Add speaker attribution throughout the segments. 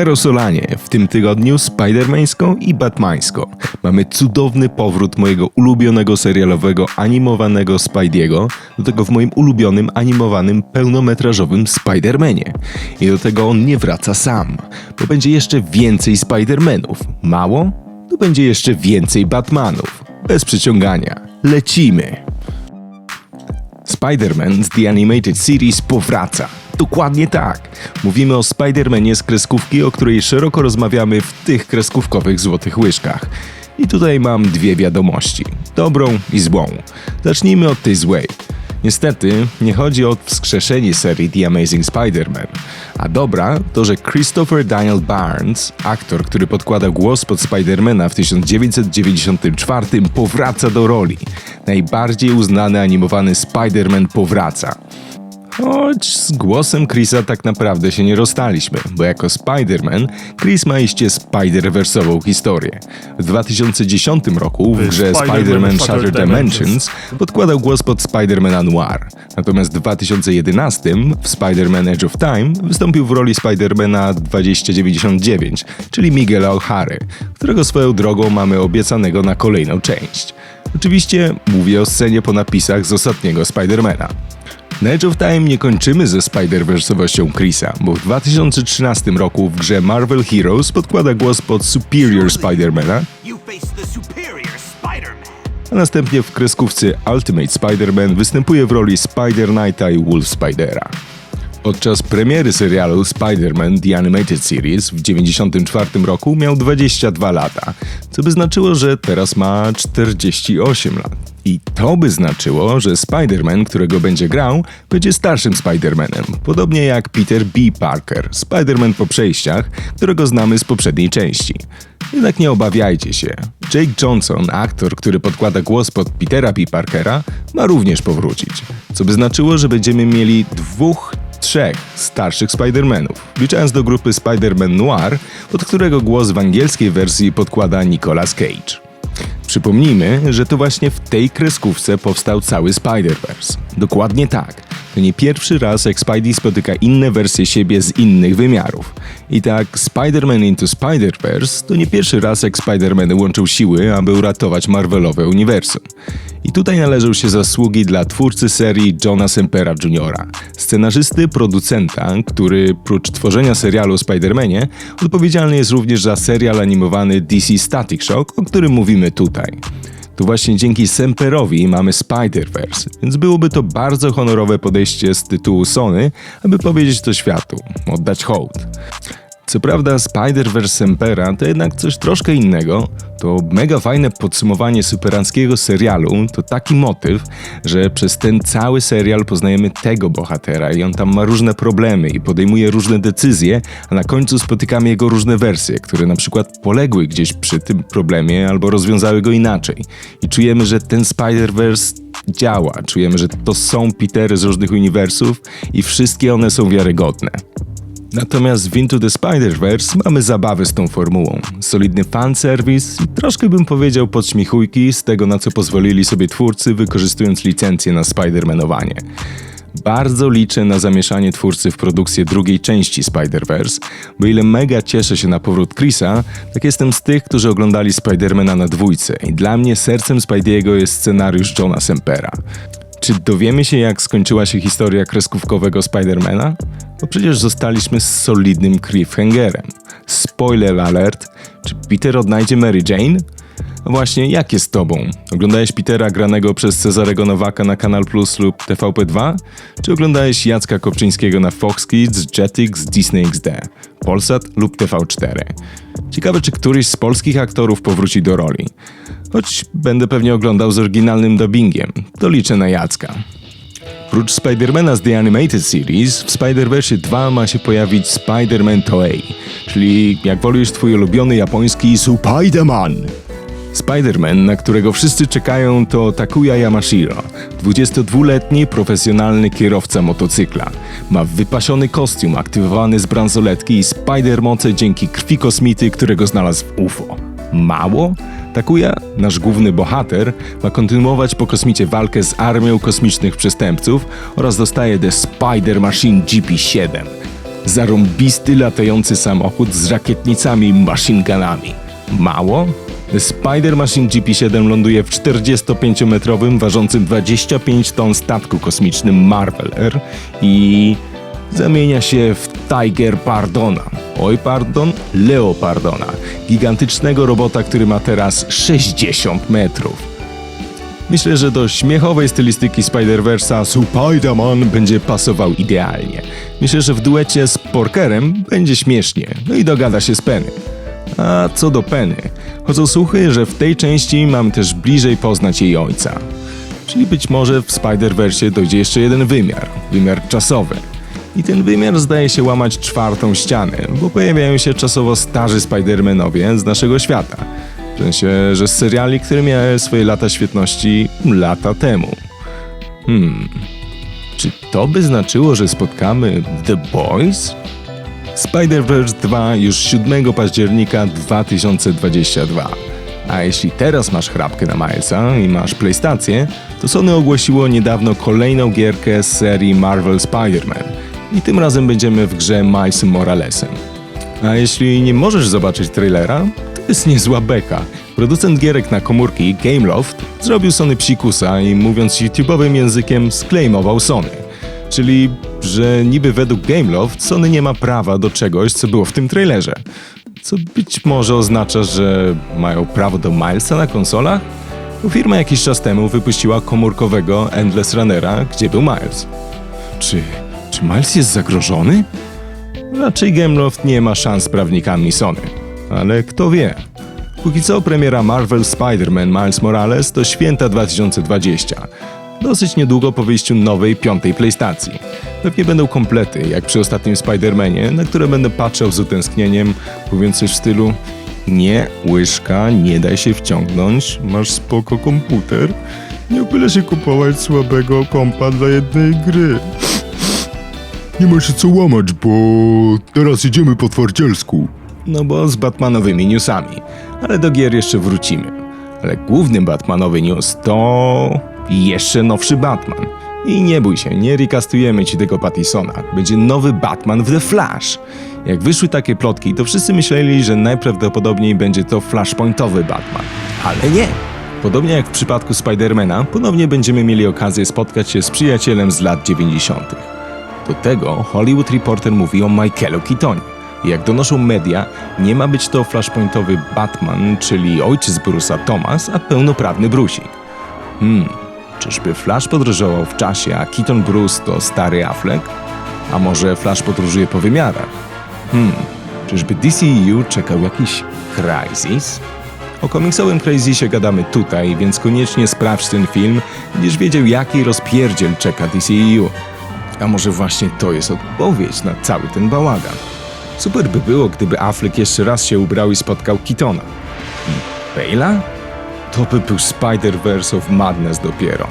Speaker 1: Herosolanie, w tym tygodniu Spidermańsko i Batmańsko. Mamy cudowny powrót mojego ulubionego serialowego animowanego Spidey'ego, do tego w moim ulubionym animowanym pełnometrażowym Spidermanie. I do tego on nie wraca sam, bo będzie jeszcze więcej Spidermanów. Mało? To będzie jeszcze więcej Batmanów. Bez przyciągania. Lecimy! Spider-Man z The Animated Series powraca. Dokładnie tak. Mówimy o Spider-Manie z kreskówki, o której szeroko rozmawiamy w tych kreskówkowych złotych łyżkach. I tutaj mam dwie wiadomości. Dobrą i złą. Zacznijmy od tej złej. Niestety, nie chodzi o wskrzeszenie serii The Amazing Spider-Man. A dobra to, że Christopher Daniel Barnes, aktor, który podkłada głos pod Spidermana w 1994, powraca do roli. Najbardziej uznany animowany Spider-Man powraca. Choć z głosem Chrisa tak naprawdę się nie rozstaliśmy, bo jako Spider-Man Chris ma iście Spider-Versową historię. W 2010 roku w grze
Speaker 2: Spider-Man Shattered
Speaker 1: Dimensions podkładał głos pod Spider-Mana Noir. Natomiast w 2011 w Spider-Man Edge of Time wystąpił w roli Spider-Mana 2099, czyli Miguela O'Hary, którego swoją drogą mamy obiecanego na kolejną część. Oczywiście mówię o scenie po napisach z ostatniego Spider-Mana. Edge of Time nie kończymy ze Spider-Versowością Chrisa, bo w 2013 roku w grze Marvel Heroes podkłada głos pod Superior Spider-Mana, a następnie w kreskówce Ultimate Spider-Man występuje w roli Spider-Knighta i Wolf Spidera. Podczas premiery serialu Spider-Man The Animated Series w 1994 roku miał 22 lata, co by znaczyło, że teraz ma 48 lat. I to by znaczyło, że Spider-Man, którego będzie grał, będzie starszym Spider-Manem, podobnie jak Peter B. Parker, Spider-Man po przejściach, którego znamy z poprzedniej części. Jednak nie obawiajcie się. Jake Johnson, aktor, który podkłada głos pod Petera B. Parkera, ma również powrócić, co by znaczyło, że będziemy mieli dwóch trzech starszych Spider-Manów, wliczając do grupy Spider-Man Noir, pod którego głos w angielskiej wersji podkłada Nicolas Cage. Przypomnijmy, że to właśnie w tej kreskówce powstał cały Spider-Verse. Dokładnie tak. To nie pierwszy raz, jak Spidey spotyka inne wersje siebie z innych wymiarów. I tak Spider-Man Into Spider-Verse to nie pierwszy raz, jak Spider-Many łączą siły, aby uratować Marvelowe uniwersum. I tutaj należą się zasługi dla twórcy serii Johna Sempera Jr., scenarzysty, producenta, który prócz tworzenia serialu o Spider-Manie odpowiedzialny jest również za serial animowany DC Static Shock, o którym mówimy tutaj. To właśnie dzięki Semperowi mamy Spider-Verse, więc byłoby to bardzo honorowe podejście z tytułu Sony, aby powiedzieć to światu, oddać hołd. Co prawda Spider-Verse Sempera to jednak coś troszkę innego. To mega fajne podsumowanie superanckiego serialu to taki motyw, że przez ten cały serial poznajemy tego bohatera i on tam ma różne problemy i podejmuje różne decyzje, a na końcu spotykamy jego różne wersje, które na przykład poległy gdzieś przy tym problemie albo rozwiązały go inaczej. I czujemy, że ten Spider-Verse działa, czujemy, że to są Petery z różnych uniwersów i wszystkie one są wiarygodne. Natomiast w Into the Spider-Verse mamy zabawę z tą formułą. Solidny fanserwis i troszkę bym powiedział podśmiechujki z tego, na co pozwolili sobie twórcy, wykorzystując licencję na Spider-Manowanie. Bardzo liczę na zamieszanie twórcy w produkcję drugiej części Spider-Verse, bo ile mega cieszę się na powrót Chrisa, tak jestem z tych, którzy oglądali Spider-Mana na dwójce i dla mnie sercem Spidey'ego jest scenariusz Johna Sempera. Czy dowiemy się, jak skończyła się historia kreskówkowego Spidermana? Bo przecież zostaliśmy z solidnym cliffhangerem. Spoiler alert, czy Peter odnajdzie Mary Jane? A właśnie, jak jest tobą? Oglądałeś Petera granego przez Cezarego Nowaka na Kanal Plus lub TVP2? Czy oglądałeś Jacka Kopczyńskiego na Fox Kids, Jetix, Disney XD, Polsat lub TV4? Ciekawe, czy któryś z polskich aktorów powróci do roli. Choć będę pewnie oglądał z oryginalnym dubbingiem, to liczę na Jacka. Prócz Spidermana z The Animated Series, w Spider-Verse 2 ma się pojawić Spider-Man Toei, czyli jak wolisz twój ulubiony japoński Spider-Man. Spider-Man, na którego wszyscy czekają, to Takuya Yamashiro, 22-letni profesjonalny kierowca motocykla. Ma wypasiony kostium aktywowany z bransoletki i spider-moce dzięki krwi kosmity, którego znalazł w UFO. Mało? Takuya, nasz główny bohater, ma kontynuować po kosmicie walkę z armią kosmicznych przestępców oraz dostaje The Spider Machine GP7. zarąbisty latający samochód z rakietnicami i machine gunami. Mało? Spider Machine GP7 ląduje w 45-metrowym, ważącym 25 ton statku kosmicznym Marvel Air i zamienia się w Tiger Pardona. Oj, pardon, Leo Pardona. Gigantycznego robota, który ma teraz 60 metrów. Myślę, że do śmiechowej stylistyki Spider-Verse'a Spider-Man będzie pasował idealnie. Myślę, że w duecie z Porkerem będzie śmiesznie, no i dogada się z Penny. A co do Penny, chodzą słuchy, że w tej części mamy też bliżej poznać jej ojca. Czyli być może w Spider-Versie dojdzie jeszcze jeden wymiar, wymiar czasowy. I ten wymiar zdaje się łamać czwartą ścianę, bo pojawiają się czasowo starzy Spider-Manowie z naszego świata. W sensie, że z seriali, które miały swoje lata świetności lata temu. Hmm. Czy to by znaczyło, że spotkamy The Boys? Spider-Verse 2 już 7 października 2022. A jeśli teraz masz chrapkę na Milesa i masz PlayStację, to Sony ogłosiło niedawno kolejną gierkę z serii Marvel Spider-Man. I tym razem będziemy w grze Milesem Moralesem. A jeśli nie możesz zobaczyć trailera, to jest niezła beka. Producent gierek na komórki Gameloft zrobił Sony psikusa i mówiąc YouTube'owym językiem sklejmował Sony. Czyli, że niby według Gameloft Sony nie ma prawa do czegoś, co było w tym trailerze. Co być może oznacza, że mają prawo do Milesa na konsolach? Firma jakiś czas temu wypuściła komórkowego Endless Runnera, gdzie był Miles. Czy, Miles jest zagrożony? Raczej Gameloft nie ma szans z prawnikami Sony. Ale kto wie? Póki co premiera Marvel Spider-Man Miles Morales to święta 2020. Dosyć niedługo po wyjściu nowej, piątej PlayStacji. Pewnie będą komplety, jak przy ostatnim Spider-Manie, na które będę patrzał z utęsknieniem, mówiąc coś w stylu Nie, łyżka, nie daj się wciągnąć, masz spoko komputer. Nie byle się kupować słabego kompa dla jednej gry.
Speaker 2: Nie ma się co łamać, bo teraz idziemy po twardzielsku.
Speaker 1: No bo z Batmanowymi newsami. Ale do gier jeszcze wrócimy. Ale główny Batmanowy news to jeszcze nowszy Batman. I nie bój się, nie recastujemy ci tego Pattisona. Będzie nowy Batman w The Flash. Jak wyszły takie plotki, to wszyscy myśleli, że najprawdopodobniej będzie to flashpointowy Batman. Ale nie! Podobnie jak w przypadku Spidermana, ponownie będziemy mieli okazję spotkać się z przyjacielem z lat 90. Do tego Hollywood Reporter mówi o Michaelu Keatonie. Jak donoszą media, nie ma być to flashpointowy Batman, czyli ojciec Bruce'a Thomas, a pełnoprawny Brusik. Hmm, czyżby Flash podróżował w czasie, a Keaton Bruce to stary Affleck? A może Flash podróżuje po wymiarach? Hmm, czyżby DCEU czekał jakiś Crisis? O komiksowym Crazysie gadamy tutaj, więc koniecznie sprawdź ten film, będziesz wiedział jaki rozpierdziel czeka DCEU. A może właśnie to jest odpowiedź na cały ten bałagan? Super by było, gdyby Affleck jeszcze raz się ubrał i spotkał Kitona. I Bale'a? To by był Spider-Verse of Madness dopiero.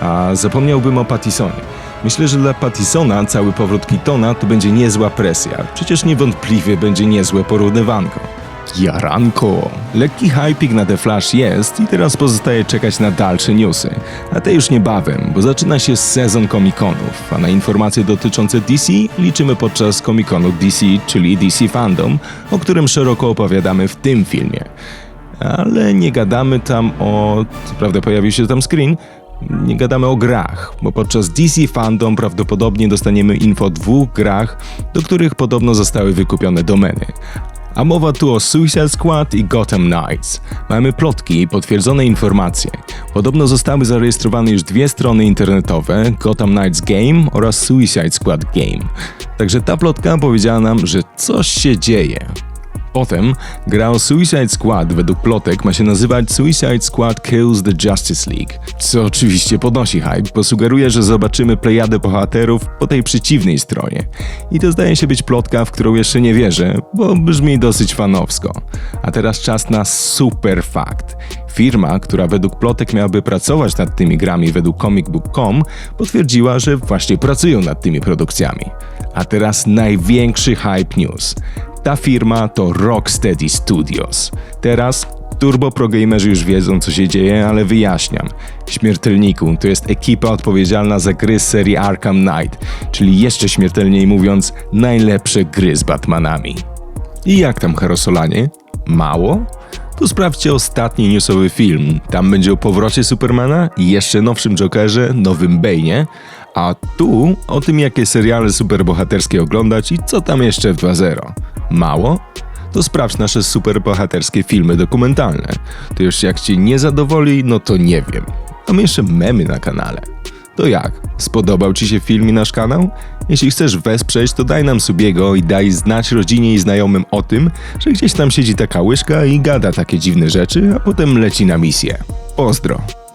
Speaker 1: A zapomniałbym o Pattisonie. Myślę, że dla Pattisona cały powrót Kitona to będzie niezła presja. Przecież niewątpliwie będzie niezłe porównywanko. Jaranko! Lekki hypik na The Flash jest i teraz pozostaje czekać na dalsze newsy. A te już niebawem, bo zaczyna się sezon komikonów, a na informacje dotyczące DC liczymy podczas komikonu DC, czyli DC Fandom, o którym szeroko opowiadamy w tym filmie. Ale nie gadamy tam o... Co prawda pojawił się tam screen, nie gadamy o grach, bo podczas DC Fandom prawdopodobnie dostaniemy info o dwóch grach, do których podobno zostały wykupione domeny. A mowa tu o Suicide Squad i Gotham Knights. Mamy plotki i potwierdzone informacje. Podobno zostały zarejestrowane już dwie strony internetowe, Gotham Knights Game oraz Suicide Squad Game. Także ta plotka powiedziała nam, że coś się dzieje. Potem gra o Suicide Squad według plotek ma się nazywać Suicide Squad Kills the Justice League, co oczywiście podnosi hype, bo sugeruje, że zobaczymy plejadę bohaterów po tej przeciwnej stronie. I to zdaje się być plotka, w którą jeszcze nie wierzę, bo brzmi dosyć fanowsko. A teraz czas na super fakt. Firma, która według plotek miałaby pracować nad tymi grami według comicbook.com, potwierdziła, że właśnie pracują nad tymi produkcjami. A teraz największy hype news. Ta firma to Rocksteady Studios. Teraz Turbo Pro Gamerzy już wiedzą co się dzieje, ale wyjaśniam. Śmiertelniku to jest ekipa odpowiedzialna za gry serii Arkham Knight, czyli jeszcze śmiertelniej mówiąc, najlepsze gry z Batmanami. I jak tam Herosolanie? Mało? To sprawdźcie ostatni newsowy film. Tam będzie o powrocie Supermana i jeszcze nowszym Jokerze, nowym Bane'ie, a tu o tym, jakie seriale superbohaterskie oglądać i co tam jeszcze w 2.0. Mało? To sprawdź nasze superbohaterskie filmy dokumentalne. To już jak cię nie zadowoli, no to nie wiem. Mam jeszcze memy na kanale. To jak? Spodobał Ci się film i nasz kanał? Jeśli chcesz wesprzeć, to daj nam subiego i daj znać rodzinie i znajomym o tym, że gdzieś tam siedzi taka łyżka i gada takie dziwne rzeczy, a potem leci na misję. Pozdro!